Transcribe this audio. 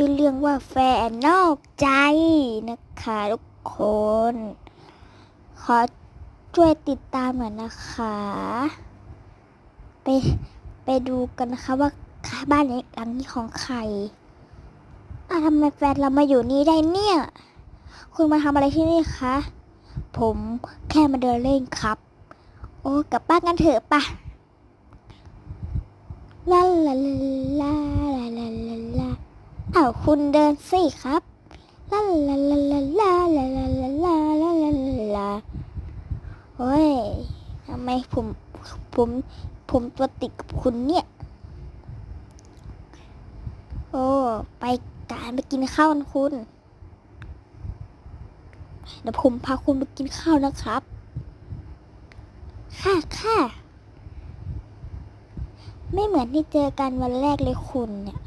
ชื่อเรื่องว่าแฟนนอกใจนะคะทุกคน ขอช่วยติดตามหน่อยนะคะ ไปไปดูกันนะคะว่าบ้านนี้หลังนี้ของใครอะทำไมแฟนเรามาอยู่นี่ได้เนี่ย คุณมาทำอะไรที่นี่คะ ผมแค่มาเดินเล่นครับ โอ้กลับบ้านกันเถอะปะลาลาลาลาลาลาลาลาอ้าว คุณเดินสิครับลาลาลาลาลาลาลาลาลาลาลาลาโอ้ยทำไมผมผมผมตัวติดกับคุณเนี่ย โอ้ไปการไปกินข้าวกันคุณเดี๋ยวผมพาคุณไปกินข้าวนะครับ ค่ะค่ะ ไม่เหมือนที่เจอกันวันแรกเลยคุณเนี่ย